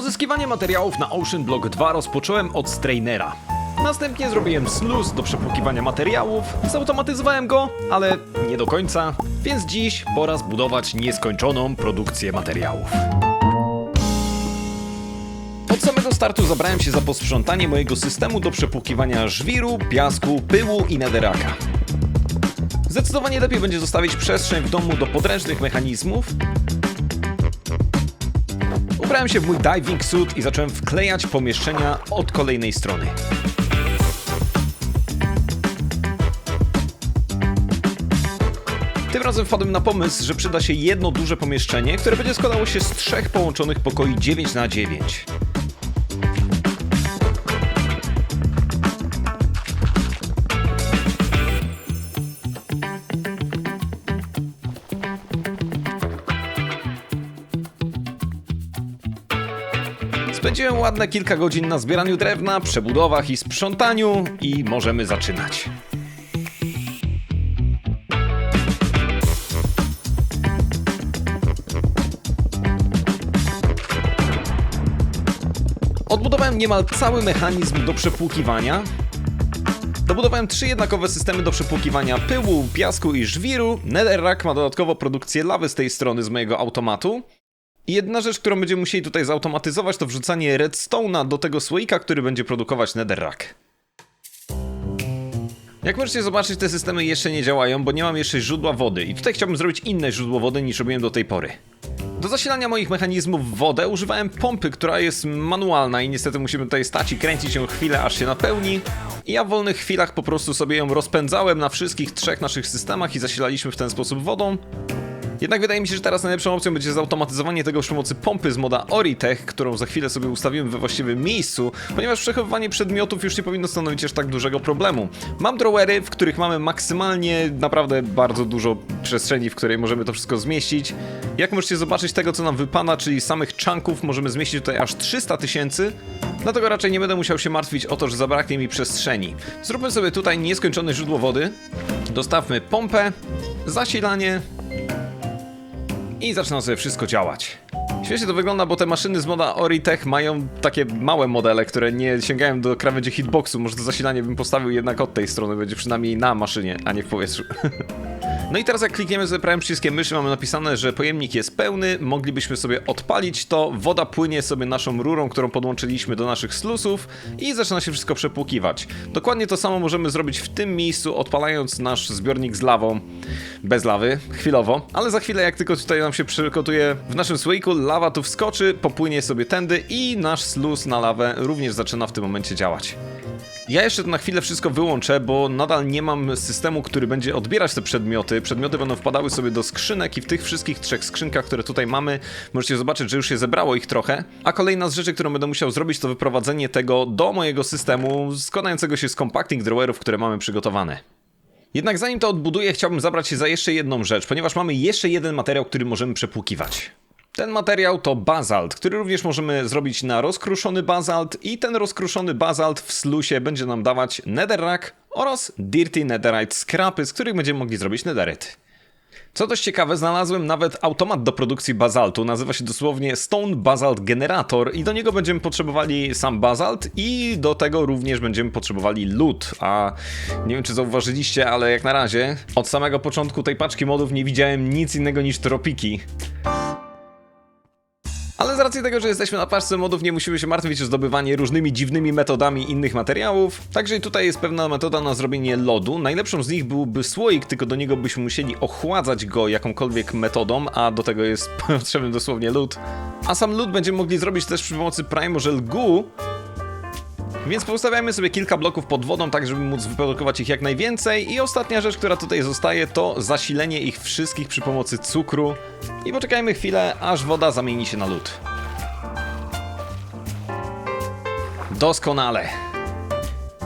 Pozyskiwanie materiałów na Ocean Block 2 rozpocząłem od strainera. Następnie zrobiłem sluz do przepłukiwania materiałów, zautomatyzowałem go, ale nie do końca, więc dziś pora zbudować nieskończoną produkcję materiałów. Od samego startu zabrałem się za posprzątanie mojego systemu do przepłukiwania żwiru, piasku, pyłu i netheraka. Zdecydowanie lepiej będzie zostawić przestrzeń w domu do podręcznych mechanizmów. Ubrałem się w mój diving suit i zacząłem wklejać pomieszczenia od kolejnej strony. Tym razem wpadłem na pomysł, że przyda się jedno duże pomieszczenie, które będzie składało się z trzech połączonych pokoi 9 na 9 Spędziłem ładne kilka godzin na zbieraniu drewna, przebudowach i sprzątaniu i możemy zaczynać. Odbudowałem niemal cały mechanizm do przepłukiwania. Dobudowałem trzy jednakowe systemy do przepłukiwania pyłu, piasku i żwiru. Netherrack ma dodatkowo produkcję lawy z tej strony z mojego automatu. Jedna rzecz, którą będziemy musieli tutaj zautomatyzować, to wrzucanie redstone'a do tego słoika, który będzie produkować netherrack. Jak możecie zobaczyć, te systemy jeszcze nie działają, bo nie mam jeszcze źródła wody i tutaj chciałbym zrobić inne źródło wody niż robiłem do tej pory. Do zasilania moich mechanizmów wodę używałem pompy, która jest manualna i niestety musimy tutaj stać i kręcić ją chwilę, aż się napełni. I ja w wolnych chwilach po prostu sobie ją rozpędzałem na wszystkich trzech naszych systemach i zasilaliśmy w ten sposób wodą. Jednak wydaje mi się, że teraz najlepszą opcją będzie zautomatyzowanie tego przy pomocy pompy z moda Oritech, którą za chwilę sobie ustawiłem we właściwym miejscu, ponieważ przechowywanie przedmiotów już nie powinno stanowić aż tak dużego problemu. Mam drawery, w których mamy maksymalnie naprawdę bardzo dużo przestrzeni, w której możemy to wszystko zmieścić. Jak możecie zobaczyć tego, co nam wypada, czyli samych chunków, możemy zmieścić tutaj aż 300 tysięcy, dlatego raczej nie będę musiał się martwić o to, że zabraknie mi przestrzeni. Zróbmy sobie tutaj nieskończone źródło wody, dostawmy pompę, zasilanie, i zaczyna sobie wszystko działać. Świetnie to wygląda, bo te maszyny z moda Oritech mają takie małe modele, które nie sięgają do krawędzi hitboxu. Może to zasilanie bym postawił jednak od tej strony, będzie przynajmniej na maszynie, a nie w powietrzu. No i teraz jak klikniemy sobie prawym przyciskiem myszy, mamy napisane, że pojemnik jest pełny, moglibyśmy sobie odpalić to, woda płynie sobie naszą rurą, którą podłączyliśmy do naszych slusów i zaczyna się wszystko przepłukiwać. Dokładnie to samo możemy zrobić w tym miejscu, odpalając nasz zbiornik z lawą, bez lawy, chwilowo, ale za chwilę jak tylko tutaj nam się przygotuje w naszym słoiku, lawa tu wskoczy, popłynie sobie tędy i nasz sluz na lawę również zaczyna w tym momencie działać. Ja jeszcze na chwilę wszystko wyłączę, bo nadal nie mam systemu, który będzie odbierać te przedmioty. Przedmioty będą wpadały sobie do skrzynek i w tych wszystkich trzech skrzynkach, które tutaj mamy, możecie zobaczyć, że już się zebrało ich trochę. A kolejna z rzeczy, którą będę musiał zrobić, to wyprowadzenie tego do mojego systemu składającego się z compacting drawerów, które mamy przygotowane. Jednak zanim to odbuduję, chciałbym zabrać się za jeszcze jedną rzecz, ponieważ mamy jeszcze jeden materiał, który możemy przepłukiwać. Ten materiał to bazalt, który również możemy zrobić na rozkruszony bazalt i ten rozkruszony bazalt w slusie będzie nam dawać netherrack oraz dirty netherite scrapy, z których będziemy mogli zrobić netherite. Co dość ciekawe, znalazłem nawet automat do produkcji bazaltu, nazywa się dosłownie Stone Basalt Generator i do niego będziemy potrzebowali sam bazalt i do tego również będziemy potrzebowali lód, a nie wiem czy zauważyliście, ale jak na razie od samego początku tej paczki modów nie widziałem nic innego niż tropiki. Ale z racji tego, że jesteśmy na paczce modów, nie musimy się martwić o zdobywanie różnymi dziwnymi metodami innych materiałów. Także i tutaj jest pewna metoda na zrobienie lodu. Najlepszą z nich byłby słoik, tylko do niego byśmy musieli ochładzać go jakąkolwiek metodą, a do tego jest potrzebny dosłownie lód. A sam lód będziemy mogli zrobić też przy pomocy Primordial Goo, więc postawiamy sobie kilka bloków pod wodą, tak żeby móc wyprodukować ich jak najwięcej. I ostatnia rzecz, która tutaj zostaje, to zasilenie ich wszystkich przy pomocy cukru. I poczekajmy chwilę, aż woda zamieni się na lód. Doskonale.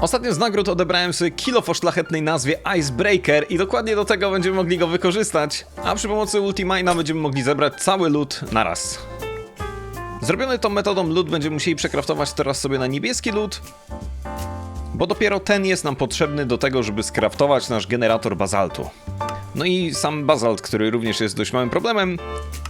Ostatnio z nagród odebrałem sobie kilof o szlachetnej nazwie Icebreaker i dokładnie do tego będziemy mogli go wykorzystać. A przy pomocy Ultimina będziemy mogli zebrać cały lód na raz. Zrobiony tą metodą lód będziemy musieli przekraftować teraz sobie na niebieski lód, bo dopiero ten jest nam potrzebny do tego, żeby skraftować nasz generator bazaltu. No i sam bazalt, który również jest dość małym problemem,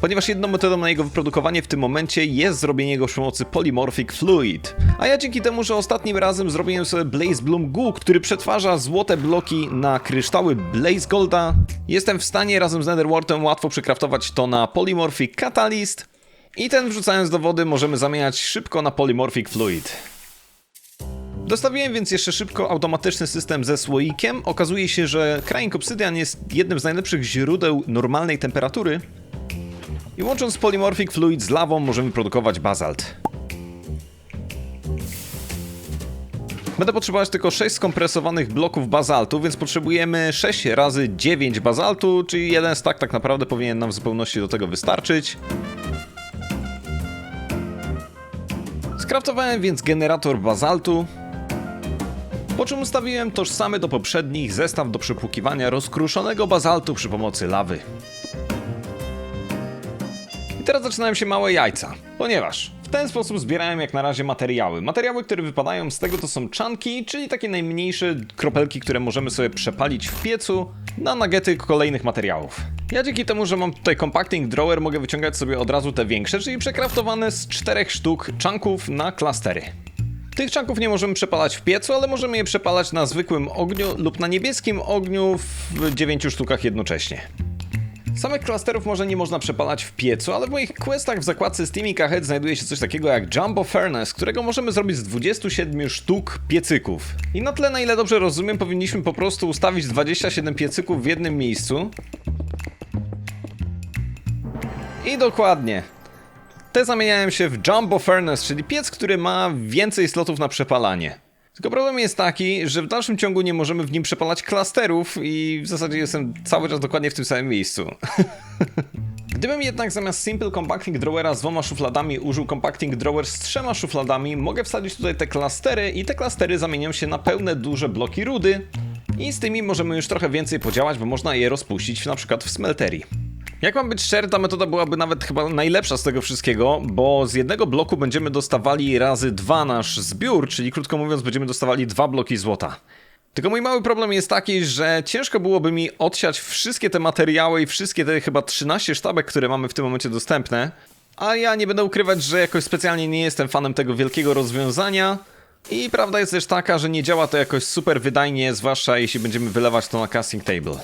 ponieważ jedną metodą na jego wyprodukowanie w tym momencie jest zrobienie go przy pomocy Polymorphic Fluid. A ja dzięki temu, że ostatnim razem zrobiłem sobie Blaze Bloom Goo, który przetwarza złote bloki na kryształy Blaze Golda, jestem w stanie razem z Netherwartem łatwo przekraftować to na Polymorphic Catalyst i ten wrzucając do wody możemy zamieniać szybko na Polymorphic Fluid. Dostawiłem więc jeszcze szybko automatyczny system ze słoikiem. Okazuje się, że Crying Obsidian jest jednym z najlepszych źródeł normalnej temperatury. I łącząc Polymorphic Fluid z lawą możemy produkować bazalt. Będę potrzebować tylko 6 skompresowanych bloków bazaltu, więc potrzebujemy 6 razy 9 bazaltu, czyli jeden stack tak naprawdę powinien nam w zupełności do tego wystarczyć. Skraftowałem więc generator bazaltu, po czym ustawiłem tożsamy do poprzednich zestaw do przepłukiwania rozkruszonego bazaltu przy pomocy lawy. I teraz zaczynają się małe jajca, ponieważ w ten sposób zbierałem jak na razie materiały. Materiały, które wypadają z tego to są czanki, czyli takie najmniejsze kropelki, które możemy sobie przepalić w piecu na nagety kolejnych materiałów. Ja dzięki temu, że mam tutaj compacting drawer, mogę wyciągać sobie od razu te większe, czyli przekraftowane z czterech sztuk czanków na klastery. Tych czanków nie możemy przepalać w piecu, ale możemy je przepalać na zwykłym ogniu lub na niebieskim ogniu w 9 sztukach jednocześnie. Samych klasterów może nie można przepalać w piecu, ale w moich questach w zakładce Steamy Head znajduje się coś takiego jak Jumbo Furnace, którego możemy zrobić z 27 sztuk piecyków. I na tle, na ile dobrze rozumiem, powinniśmy po prostu ustawić 27 piecyków w jednym miejscu. I dokładnie. Te zamieniają się w Jumbo Furnace, czyli piec, który ma więcej slotów na przepalanie. Tylko problem jest taki, że w dalszym ciągu nie możemy w nim przepalać klasterów i w zasadzie jestem cały czas dokładnie w tym samym miejscu. Gdybym jednak zamiast Simple Compacting Drawera z dwoma szufladami użył Compacting Drawer z trzema szufladami, mogę wsadzić tutaj te klastery i te klastery zamienią się na pełne duże bloki rudy i z tymi możemy już trochę więcej podziałać, bo można je rozpuścić na przykład w smelterii. Jak mam być szczery, ta metoda byłaby nawet chyba najlepsza z tego wszystkiego, bo z jednego bloku będziemy dostawali razy dwa nasz zbiór, czyli krótko mówiąc będziemy dostawali dwa bloki złota. Tylko mój mały problem jest taki, że ciężko byłoby mi odsiać wszystkie te materiały i wszystkie te chyba 13 sztabek, które mamy w tym momencie dostępne. A ja nie będę ukrywać, że jakoś specjalnie nie jestem fanem tego wielkiego rozwiązania. I prawda jest też taka, że nie działa to jakoś super wydajnie, zwłaszcza jeśli będziemy wylewać to na casting table.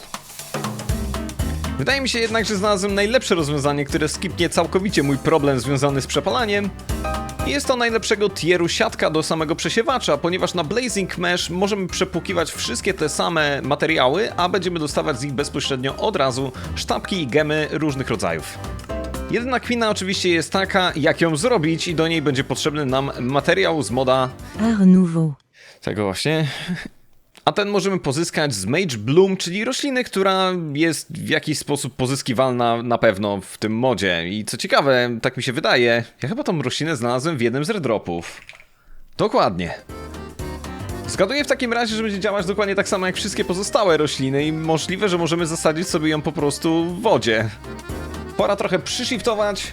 Wydaje mi się jednak, że znalazłem najlepsze rozwiązanie, które skipnie całkowicie mój problem związany z przepalaniem. I Jest to najlepszego tieru siatka do samego przesiewacza, ponieważ na Blazing Mesh możemy przepłukiwać wszystkie te same materiały, a będziemy dostawać z nich bezpośrednio od razu sztabki i gemy różnych rodzajów. Jedyna kwina oczywiście jest taka, jak ją zrobić i do niej będzie potrzebny nam materiał z moda Art nouveau. tego właśnie. A ten możemy pozyskać z Mage Bloom, czyli rośliny, która jest w jakiś sposób pozyskiwalna na pewno w tym modzie. I co ciekawe, tak mi się wydaje, ja chyba tą roślinę znalazłem w jednym z redropów. Dokładnie. Zgaduję w takim razie, że będzie działać dokładnie tak samo jak wszystkie pozostałe rośliny i możliwe, że możemy zasadzić sobie ją po prostu w wodzie. Pora trochę przyshiftować.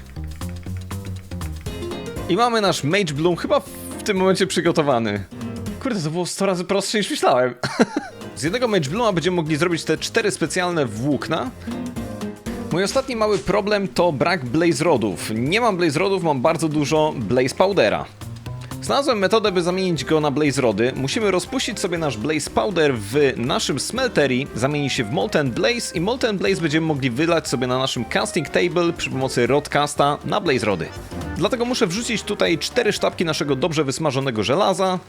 I mamy nasz Mage Bloom chyba w tym momencie przygotowany. Kurde, to było 100 razy prostsze niż myślałem. Z jednego Mage Blooma będziemy mogli zrobić te cztery specjalne włókna. Mój ostatni mały problem to brak Blaze Rodów. Nie mam Blaze Rodów, mam bardzo dużo Blaze Powdera. Znalazłem metodę, by zamienić go na Blaze Rody. Musimy rozpuścić sobie nasz Blaze Powder w naszym smelterii, zamieni się w Molten Blaze i Molten Blaze będziemy mogli wylać sobie na naszym casting table przy pomocy Rodcasta na Blaze Rody. Dlatego muszę wrzucić tutaj cztery sztabki naszego dobrze wysmażonego żelaza,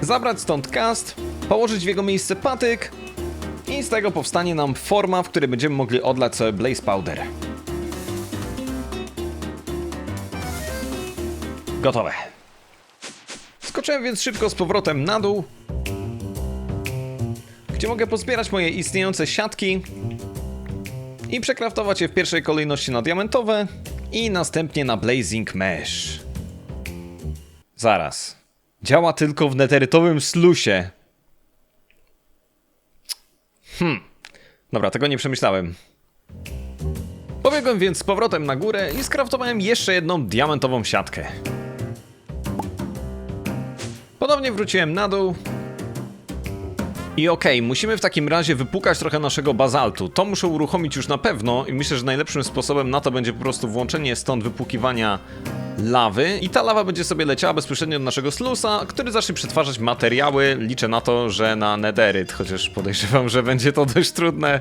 zabrać stąd cast, położyć w jego miejsce patyk i z tego powstanie nam forma, w której będziemy mogli odlać sobie Blaze Powder. Gotowe. Skoczyłem więc szybko z powrotem na dół, gdzie mogę pozbierać moje istniejące siatki i przekraftować je w pierwszej kolejności na diamentowe i następnie na Blazing Mesh. Zaraz. Działa tylko w neterytowym slusie. Hmm. Dobra, tego nie przemyślałem. Pobiegłem więc z powrotem na górę i skraftowałem jeszcze jedną diamentową siatkę. Ponownie wróciłem na dół. I okej, musimy w takim razie wypukać trochę naszego bazaltu. To muszę uruchomić już na pewno i myślę, że najlepszym sposobem na to będzie po prostu włączenie stąd wypukiwania lawy i ta lawa będzie sobie leciała bezpośrednio do naszego slusa, który zacznie przetwarzać materiały. Liczę na to, że na nederyt, chociaż podejrzewam, że będzie to dość trudne.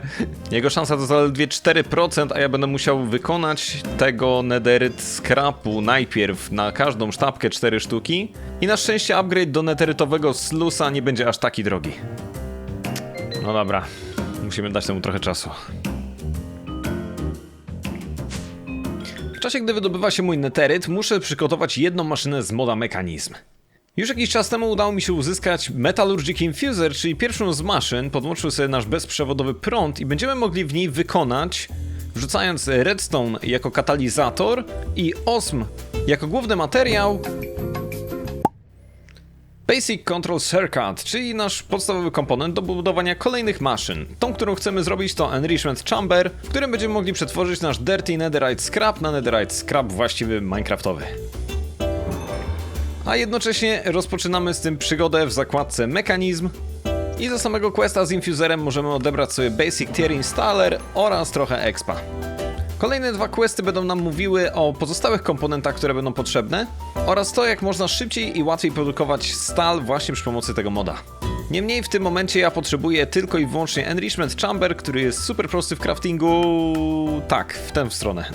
Jego szansa to zaledwie 4%, a ja będę musiał wykonać tego nederyt scrapu najpierw na każdą sztabkę 4 sztuki. I na szczęście upgrade do nederytowego slusa nie będzie aż taki drogi. No dobra, musimy dać temu trochę czasu. W czasie, gdy wydobywa się mój neteryt, muszę przygotować jedną maszynę z moda mechanizm. Już jakiś czas temu udało mi się uzyskać Metallurgic Infuser, czyli pierwszą z maszyn, podłączył sobie nasz bezprzewodowy prąd i będziemy mogli w niej wykonać, wrzucając redstone jako katalizator i osm jako główny materiał, Basic Control Circuit, czyli nasz podstawowy komponent do budowania kolejnych maszyn. Tą, którą chcemy zrobić to Enrichment Chamber, w którym będziemy mogli przetworzyć nasz Dirty Netherite Scrap na Netherite Scrap właściwy Minecraftowy. A jednocześnie rozpoczynamy z tym przygodę w zakładce Mechanizm i za samego questa z Infuserem możemy odebrać sobie Basic Tier Installer oraz trochę expa. Kolejne dwa questy będą nam mówiły o pozostałych komponentach, które będą potrzebne oraz to, jak można szybciej i łatwiej produkować stal właśnie przy pomocy tego moda. Niemniej w tym momencie ja potrzebuję tylko i wyłącznie Enrichment Chamber, który jest super prosty w craftingu. Tak, w tę stronę.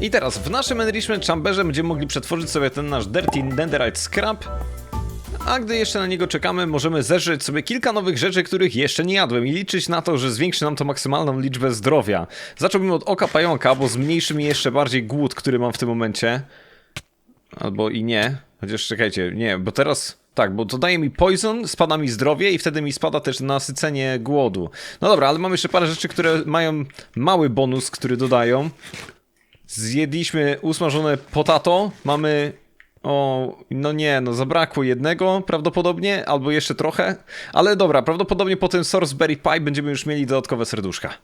I teraz w naszym Enrichment Chamberze będziemy mogli przetworzyć sobie ten nasz Dirty Netherite Scrap a gdy jeszcze na niego czekamy, możemy zeżreć sobie kilka nowych rzeczy, których jeszcze nie jadłem i liczyć na to, że zwiększy nam to maksymalną liczbę zdrowia. Zacząłbym od oka pająka, bo zmniejszy mi jeszcze bardziej głód, który mam w tym momencie. Albo i nie. Chociaż czekajcie, nie, bo teraz... Tak, bo to daje mi poison, spada mi zdrowie i wtedy mi spada też nasycenie głodu. No dobra, ale mamy jeszcze parę rzeczy, które mają mały bonus, który dodają. Zjedliśmy usmażone potato, mamy o, no nie, no zabrakło jednego prawdopodobnie, albo jeszcze trochę. Ale dobra, prawdopodobnie po tym Sourceberry Pie będziemy już mieli dodatkowe serduszka.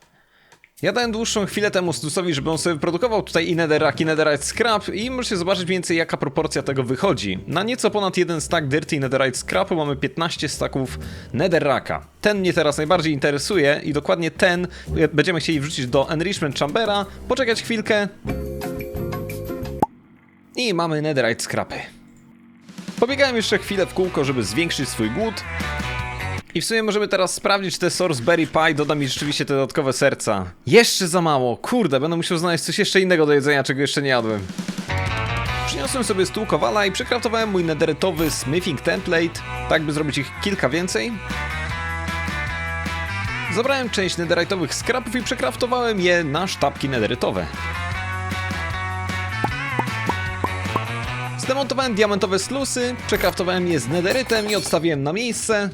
Ja dałem dłuższą chwilę temu Stusowi, żeby on sobie wyprodukował tutaj i netherrack, i netherite scrap i możecie zobaczyć więcej jaka proporcja tego wychodzi. Na nieco ponad jeden stack dirty netherite scrapu mamy 15 stacków netherracka. Ten mnie teraz najbardziej interesuje i dokładnie ten będziemy chcieli wrzucić do enrichment chambera, poczekać chwilkę i mamy netherite scrapy. Pobiegałem jeszcze chwilę w kółko, żeby zwiększyć swój głód. I w sumie możemy teraz sprawdzić, czy te Sourceberry Pie doda mi rzeczywiście te dodatkowe serca. Jeszcze za mało, kurde, będę musiał znaleźć coś jeszcze innego do jedzenia, czego jeszcze nie jadłem. Przyniosłem sobie stół kowala i przekraftowałem mój nederytowy smithing template, tak by zrobić ich kilka więcej. Zabrałem część netherite'owych scrapów i przekraftowałem je na sztabki nederytowe. Zdemontowałem diamentowe slusy, przekraftowałem je z nederytem i odstawiłem na miejsce.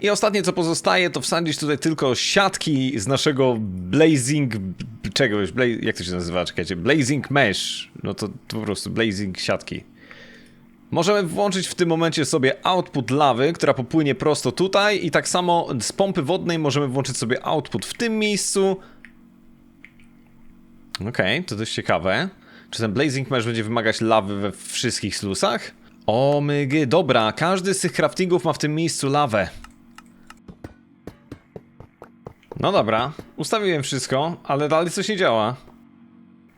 I ostatnie co pozostaje to wsadzić tutaj tylko siatki z naszego blazing... czegoś, bla, jak to się nazywa, czekajcie, blazing mesh. No to, to po prostu blazing siatki. Możemy włączyć w tym momencie sobie output lawy, która popłynie prosto tutaj i tak samo z pompy wodnej możemy włączyć sobie output w tym miejscu. Okej, okay, to dość ciekawe. Czy ten Blazing Mesh będzie wymagać lawy we wszystkich slusach? O mygy, dobra, każdy z tych craftingów ma w tym miejscu lawę. No dobra, ustawiłem wszystko, ale dalej coś nie działa.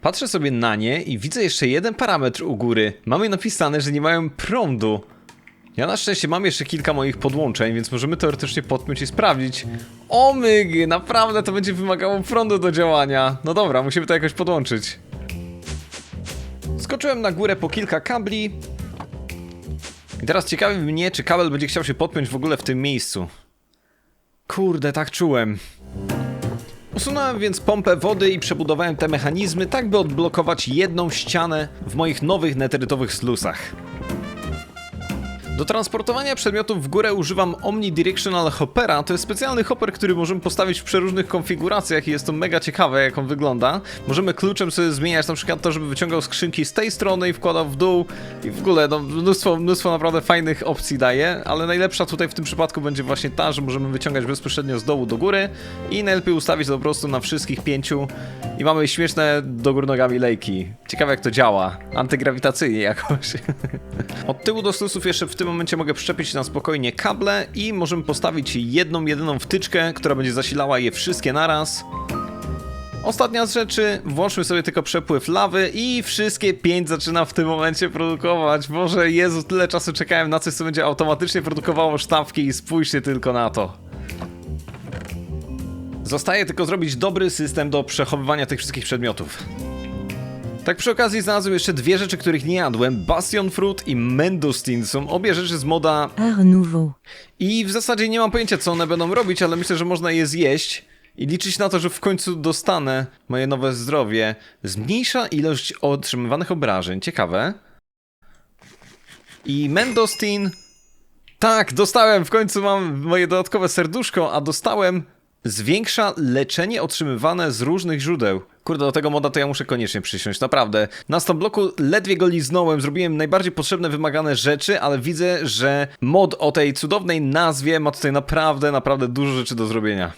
Patrzę sobie na nie i widzę jeszcze jeden parametr u góry. Mamy napisane, że nie mają prądu. Ja na szczęście mam jeszcze kilka moich podłączeń, więc możemy teoretycznie podpiąć i sprawdzić. O mygy, naprawdę to będzie wymagało prądu do działania. No dobra, musimy to jakoś podłączyć. Skoczyłem na górę po kilka kabli. I teraz ciekawi mnie, czy kabel będzie chciał się podpiąć w ogóle w tym miejscu. Kurde, tak czułem. Usunąłem więc pompę wody i przebudowałem te mechanizmy, tak by odblokować jedną ścianę w moich nowych neterytowych slusach. Do transportowania przedmiotów w górę używam Omnidirectional Hoppera. To jest specjalny hopper, który możemy postawić w przeróżnych konfiguracjach i jest to mega ciekawe, jak on wygląda. Możemy kluczem sobie zmieniać na przykład to, żeby wyciągał skrzynki z tej strony i wkładał w dół i w ogóle no, mnóstwo, mnóstwo naprawdę fajnych opcji daje, ale najlepsza tutaj w tym przypadku będzie właśnie ta, że możemy wyciągać bezpośrednio z dołu do góry i najlepiej ustawić to po prostu na wszystkich pięciu i mamy śmieszne do góry nogami lejki. Ciekawe jak to działa, antygrawitacyjnie jakoś. Od tyłu do slusów jeszcze w tym momencie mogę przyczepić na spokojnie kable i możemy postawić jedną, jedyną wtyczkę, która będzie zasilała je wszystkie naraz. Ostatnia z rzeczy, włączmy sobie tylko przepływ lawy i wszystkie pięć zaczyna w tym momencie produkować. Boże Jezu, tyle czasu czekałem na coś, co będzie automatycznie produkowało sztabki i spójrzcie tylko na to. Zostaje tylko zrobić dobry system do przechowywania tych wszystkich przedmiotów. Tak przy okazji znalazłem jeszcze dwie rzeczy, których nie jadłem. Bastion Fruit i Mendustin są obie rzeczy z moda Art nouveau. i w zasadzie nie mam pojęcia, co one będą robić, ale myślę, że można je zjeść i liczyć na to, że w końcu dostanę moje nowe zdrowie. Zmniejsza ilość otrzymywanych obrażeń. Ciekawe. I Mendostin. Tak, dostałem, w końcu mam moje dodatkowe serduszko, a dostałem. Zwiększa leczenie otrzymywane z różnych źródeł. Kurde, do tego moda to ja muszę koniecznie przysiąść, naprawdę. Na bloku ledwie go liznąłem, zrobiłem najbardziej potrzebne, wymagane rzeczy, ale widzę, że mod o tej cudownej nazwie ma tutaj naprawdę, naprawdę dużo rzeczy do zrobienia.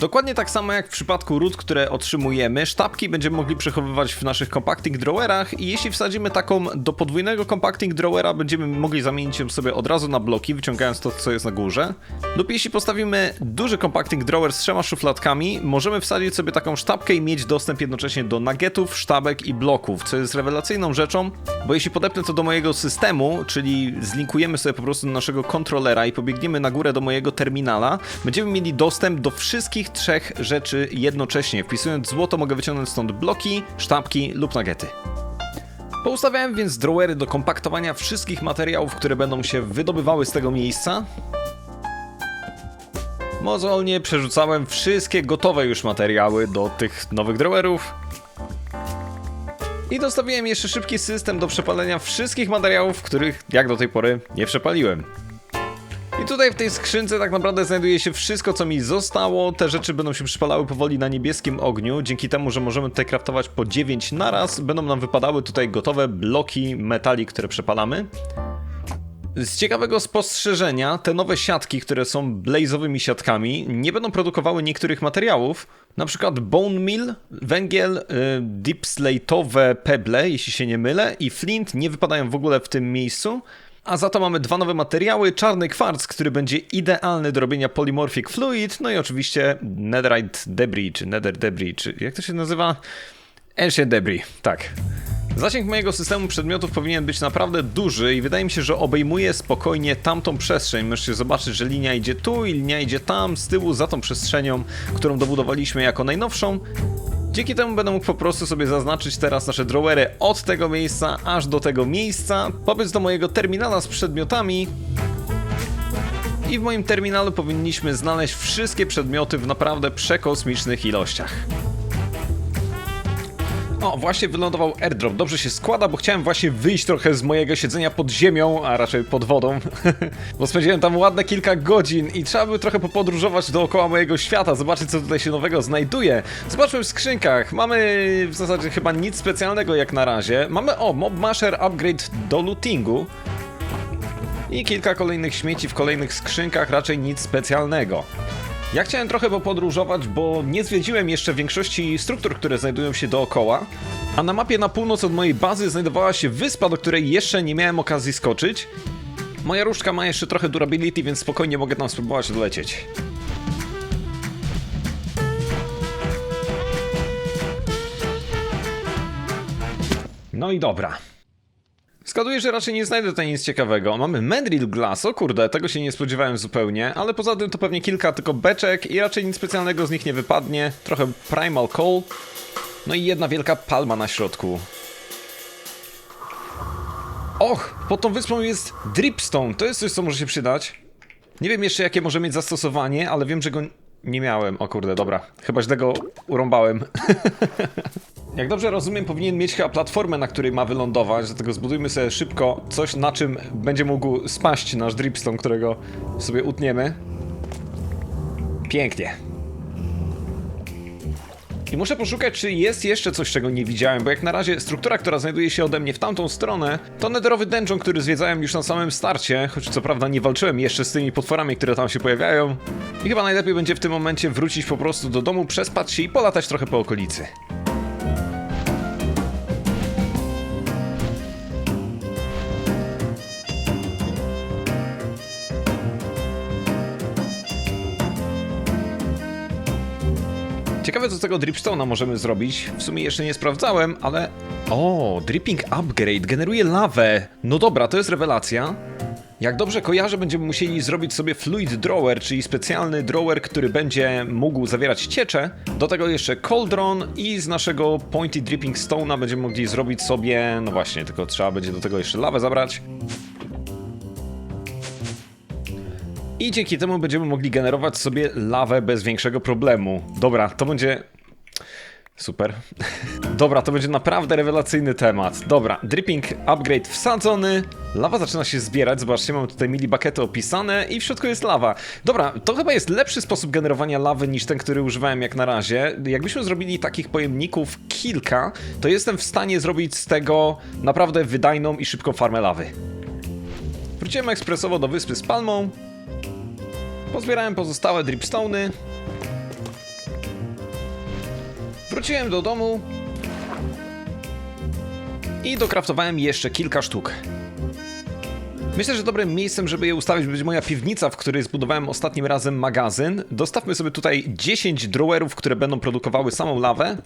Dokładnie tak samo jak w przypadku ród, które otrzymujemy, sztabki będziemy mogli przechowywać w naszych compacting drawerach i jeśli wsadzimy taką do podwójnego compacting drawera, będziemy mogli zamienić ją sobie od razu na bloki, wyciągając to, co jest na górze. Lub jeśli postawimy duży compacting drawer z trzema szufladkami, możemy wsadzić sobie taką sztabkę i mieć dostęp jednocześnie do nuggetów, sztabek i bloków, co jest rewelacyjną rzeczą, bo jeśli podepnę to do mojego systemu, czyli zlinkujemy sobie po prostu do naszego kontrolera i pobiegniemy na górę do mojego terminala, będziemy mieli dostęp do wszystkich trzech rzeczy jednocześnie. Wpisując złoto mogę wyciągnąć stąd bloki, sztabki lub nuggety. Poustawiałem więc drawery do kompaktowania wszystkich materiałów, które będą się wydobywały z tego miejsca. Mozolnie przerzucałem wszystkie gotowe już materiały do tych nowych drawerów. I dostawiłem jeszcze szybki system do przepalenia wszystkich materiałów, których jak do tej pory nie przepaliłem. I tutaj w tej skrzynce tak naprawdę znajduje się wszystko, co mi zostało. Te rzeczy będą się przypalały powoli na niebieskim ogniu. Dzięki temu, że możemy tutaj craftować po 9 naraz, będą nam wypadały tutaj gotowe bloki metali, które przepalamy. Z ciekawego spostrzeżenia, te nowe siatki, które są blazowymi siatkami, nie będą produkowały niektórych materiałów, na przykład bone meal, węgiel, y, deep slate'owe pebble, jeśli się nie mylę, i flint nie wypadają w ogóle w tym miejscu. A za to mamy dwa nowe materiały, czarny kwarc, który będzie idealny do robienia polymorphic fluid, no i oczywiście netherite debris, czy nether debris, czy jak to się nazywa? Ancient debris, tak. Zasięg mojego systemu przedmiotów powinien być naprawdę duży i wydaje mi się, że obejmuje spokojnie tamtą przestrzeń. Możecie zobaczyć, że linia idzie tu i linia idzie tam, z tyłu, za tą przestrzenią, którą dobudowaliśmy jako najnowszą. Dzięki temu będę mógł po prostu sobie zaznaczyć teraz nasze drawery od tego miejsca aż do tego miejsca, pobiec do mojego terminala z przedmiotami i w moim terminalu powinniśmy znaleźć wszystkie przedmioty w naprawdę przekosmicznych ilościach. O, właśnie wylądował airdrop. Dobrze się składa, bo chciałem właśnie wyjść trochę z mojego siedzenia pod ziemią, a raczej pod wodą. bo spędziłem tam ładne kilka godzin i trzeba by trochę popodróżować dookoła mojego świata, zobaczyć co tutaj się nowego znajduje. Zobaczmy w skrzynkach. Mamy w zasadzie chyba nic specjalnego jak na razie. Mamy, o, Mob Masher Upgrade do lootingu. I kilka kolejnych śmieci w kolejnych skrzynkach, raczej nic specjalnego. Ja chciałem trochę popodróżować, bo nie zwiedziłem jeszcze większości struktur, które znajdują się dookoła. A na mapie na północ od mojej bazy znajdowała się wyspa, do której jeszcze nie miałem okazji skoczyć. Moja różdżka ma jeszcze trochę durability, więc spokojnie mogę tam spróbować dolecieć. No i dobra. Zgaduję, że raczej nie znajdę tutaj nic ciekawego. Mamy Mandrill Glass, o kurde, tego się nie spodziewałem zupełnie, ale poza tym to pewnie kilka tylko beczek i raczej nic specjalnego z nich nie wypadnie. Trochę Primal Coal, no i jedna wielka palma na środku. Och, pod tą wyspą jest Dripstone, to jest coś, co może się przydać. Nie wiem jeszcze, jakie może mieć zastosowanie, ale wiem, że go nie miałem. O kurde, dobra, chyba źle go urąbałem. Jak dobrze rozumiem, powinien mieć chyba platformę, na której ma wylądować, dlatego zbudujmy sobie szybko coś, na czym będzie mógł spaść nasz dripstone, którego sobie utniemy. Pięknie. I muszę poszukać, czy jest jeszcze coś, czego nie widziałem, bo jak na razie struktura, która znajduje się ode mnie w tamtą stronę, to nederowy dungeon, który zwiedzałem już na samym starcie, choć co prawda nie walczyłem jeszcze z tymi potworami, które tam się pojawiają. I chyba najlepiej będzie w tym momencie wrócić po prostu do domu, przespać się i polatać trochę po okolicy. Ciekawe co z tego dripstone'a możemy zrobić. W sumie jeszcze nie sprawdzałem, ale... O, dripping upgrade generuje lawę. No dobra, to jest rewelacja. Jak dobrze kojarzę, będziemy musieli zrobić sobie fluid drawer, czyli specjalny drawer, który będzie mógł zawierać ciecze. Do tego jeszcze cauldron i z naszego pointy dripping stone'a będziemy mogli zrobić sobie... No właśnie, tylko trzeba będzie do tego jeszcze lawę zabrać. I dzięki temu będziemy mogli generować sobie lawę bez większego problemu. Dobra, to będzie. Super. Dobra, to będzie naprawdę rewelacyjny temat. Dobra, dripping upgrade wsadzony. Lawa zaczyna się zbierać. Zobaczcie, mamy tutaj mili bakety opisane i w środku jest lawa. Dobra, to chyba jest lepszy sposób generowania lawy niż ten, który używałem jak na razie. Jakbyśmy zrobili takich pojemników kilka, to jestem w stanie zrobić z tego naprawdę wydajną i szybką farmę lawy. Wróciłem ekspresowo do wyspy z palmą. Pozbierałem pozostałe dripstone'y. Wróciłem do domu. I dokraftowałem jeszcze kilka sztuk. Myślę, że dobrym miejscem, żeby je ustawić, będzie moja piwnica, w której zbudowałem ostatnim razem magazyn. Dostawmy sobie tutaj 10 drawerów, które będą produkowały samą lawę.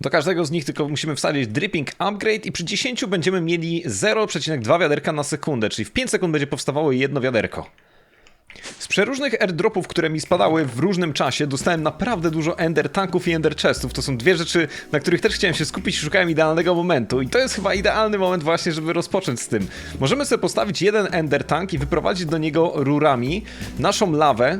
Do każdego z nich tylko musimy wsadzić dripping upgrade i przy 10 będziemy mieli 0,2 wiaderka na sekundę, czyli w 5 sekund będzie powstawało jedno wiaderko. Przeróżnych airdropów, które mi spadały w różnym czasie, dostałem naprawdę dużo ender tanków i ender chestów. To są dwie rzeczy, na których też chciałem się skupić szukałem idealnego momentu. I to jest chyba idealny moment właśnie, żeby rozpocząć z tym. Możemy sobie postawić jeden ender tank i wyprowadzić do niego rurami naszą lawę.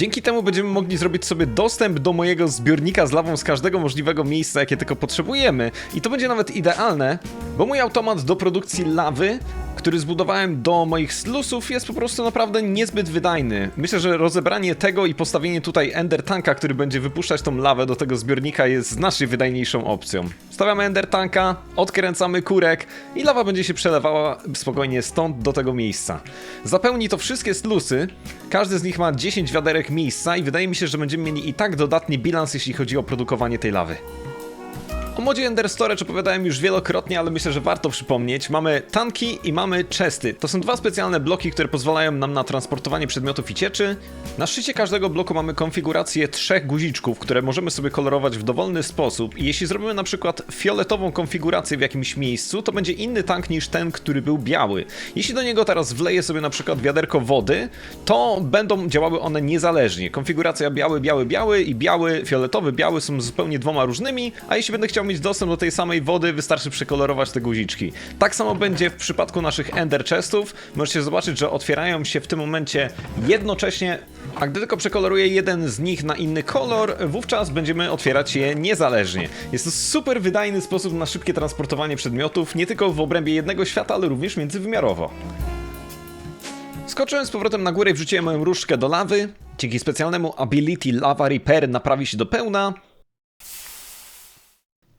Dzięki temu będziemy mogli zrobić sobie dostęp do mojego zbiornika z lawą z każdego możliwego miejsca, jakie tylko potrzebujemy. I to będzie nawet idealne, bo mój automat do produkcji lawy, który zbudowałem do moich slusów, jest po prostu naprawdę niezbyt wydajny. Myślę, że rozebranie tego i postawienie tutaj ender tanka, który będzie wypuszczać tą lawę do tego zbiornika jest znacznie wydajniejszą opcją. Stawiamy ender tanka, odkręcamy kurek i lawa będzie się przelewała spokojnie stąd do tego miejsca. Zapełni to wszystkie slusy, każdy z nich ma 10 wiaderek miejsca i wydaje mi się, że będziemy mieli i tak dodatni bilans, jeśli chodzi o produkowanie tej lawy. O modzie Ender Storage opowiadałem już wielokrotnie, ale myślę, że warto przypomnieć. Mamy tanki i mamy chesty. To są dwa specjalne bloki, które pozwalają nam na transportowanie przedmiotów i cieczy. Na szczycie każdego bloku mamy konfigurację trzech guziczków, które możemy sobie kolorować w dowolny sposób. I jeśli zrobimy na przykład fioletową konfigurację w jakimś miejscu, to będzie inny tank niż ten, który był biały. Jeśli do niego teraz wleję sobie na przykład wiaderko wody, to będą działały one niezależnie. Konfiguracja biały, biały, biały i biały, fioletowy, biały są zupełnie dwoma różnymi, a jeśli będę chciał mieć dostęp do tej samej wody, wystarczy przekolorować te guziczki. Tak samo będzie w przypadku naszych Ender Chestów. Możecie zobaczyć, że otwierają się w tym momencie jednocześnie, a gdy tylko przekoloruję jeden z nich na inny kolor, wówczas będziemy otwierać je niezależnie. Jest to super wydajny sposób na szybkie transportowanie przedmiotów, nie tylko w obrębie jednego świata, ale również międzywymiarowo. Skoczyłem z powrotem na górę i wrzuciłem moją różdżkę do lawy. Dzięki specjalnemu Ability Lava Repair naprawi się do pełna.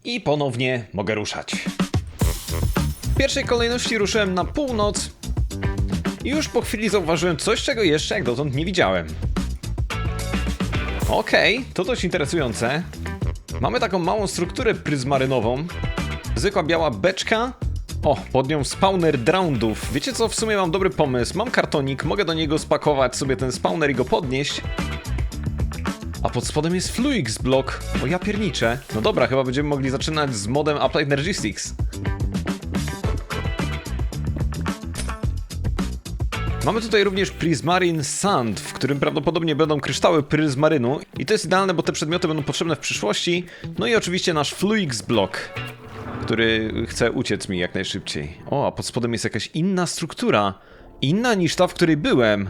I ponownie mogę ruszać. W pierwszej kolejności ruszyłem na północ. I już po chwili zauważyłem coś, czego jeszcze jak dotąd nie widziałem. Okej, to dość interesujące. Mamy taką małą strukturę pryzmarynową. Zwykła biała beczka. O, pod nią spawner droundów. Wiecie co, w sumie mam dobry pomysł. Mam kartonik, mogę do niego spakować sobie ten spawner i go podnieść. A pod spodem jest Fluix blok. O ja pierniczę. No dobra, chyba będziemy mogli zaczynać z modem Applied Energistics. Mamy tutaj również Prismarine Sand, w którym prawdopodobnie będą kryształy pryzmarynu i to jest idealne, bo te przedmioty będą potrzebne w przyszłości. No i oczywiście nasz Fluix blok, który chce uciec mi jak najszybciej. O, a pod spodem jest jakaś inna struktura. Inna niż ta, w której byłem.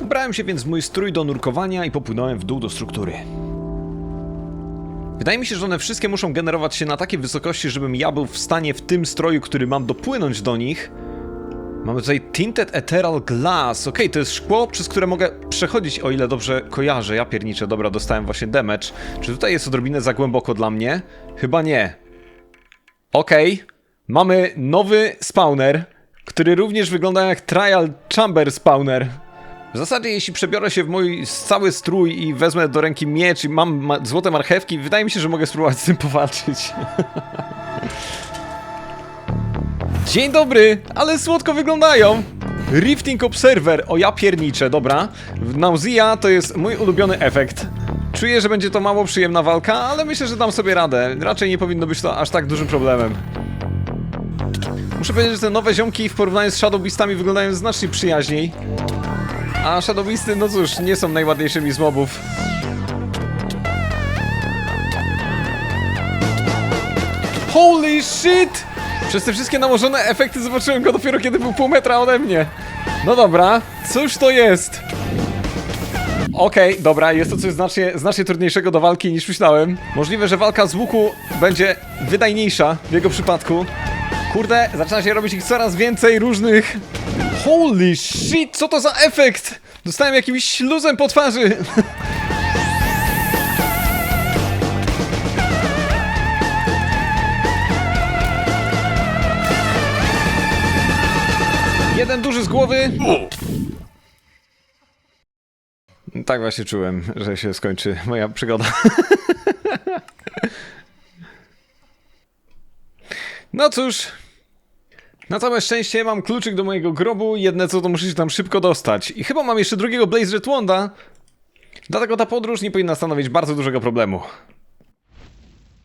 Ubrałem się więc w mój strój do nurkowania i popłynąłem w dół do struktury. Wydaje mi się, że one wszystkie muszą generować się na takiej wysokości, żebym ja był w stanie w tym stroju, który mam dopłynąć do nich. Mamy tutaj Tinted Ethereal Glass. Okej, to jest szkło, przez które mogę przechodzić, o ile dobrze kojarzę. Ja pierniczę, dobra, dostałem właśnie damage. Czy tutaj jest odrobinę za głęboko dla mnie? Chyba nie. Okej, mamy nowy spawner, który również wygląda jak Trial Chamber Spawner. W zasadzie, jeśli przebiorę się w mój cały strój i wezmę do ręki miecz i mam ma złote marchewki, wydaje mi się, że mogę spróbować z tym powalczyć. Dzień dobry, ale słodko wyglądają. Rifting Observer, o ja pierniczę, dobra. Nausea to jest mój ulubiony efekt. Czuję, że będzie to mało przyjemna walka, ale myślę, że dam sobie radę. Raczej nie powinno być to aż tak dużym problemem. Muszę powiedzieć, że te nowe ziomki w porównaniu z Shadow Beastami wyglądają znacznie przyjaźniej. A Shadow Beasty, no cóż, nie są najładniejszymi z mobów. Holy shit! Przez te wszystkie nałożone efekty zobaczyłem go dopiero kiedy był pół metra ode mnie. No dobra, cóż to jest? Okej, dobra, jest to coś znacznie, znacznie trudniejszego do walki niż myślałem. Możliwe, że walka z łuku będzie wydajniejsza w jego przypadku. Kurde, zaczyna się robić ich coraz więcej różnych. Holy shit, co to za efekt? Dostałem jakimś śluzem po twarzy. Jeden duży z głowy. Tak właśnie czułem, że się skończy moja przygoda. No cóż. Na całe szczęście mam kluczyk do mojego grobu, jedne co to muszę się tam szybko dostać. I chyba mam jeszcze drugiego Blaze Jet Wanda. Dlatego ta podróż nie powinna stanowić bardzo dużego problemu.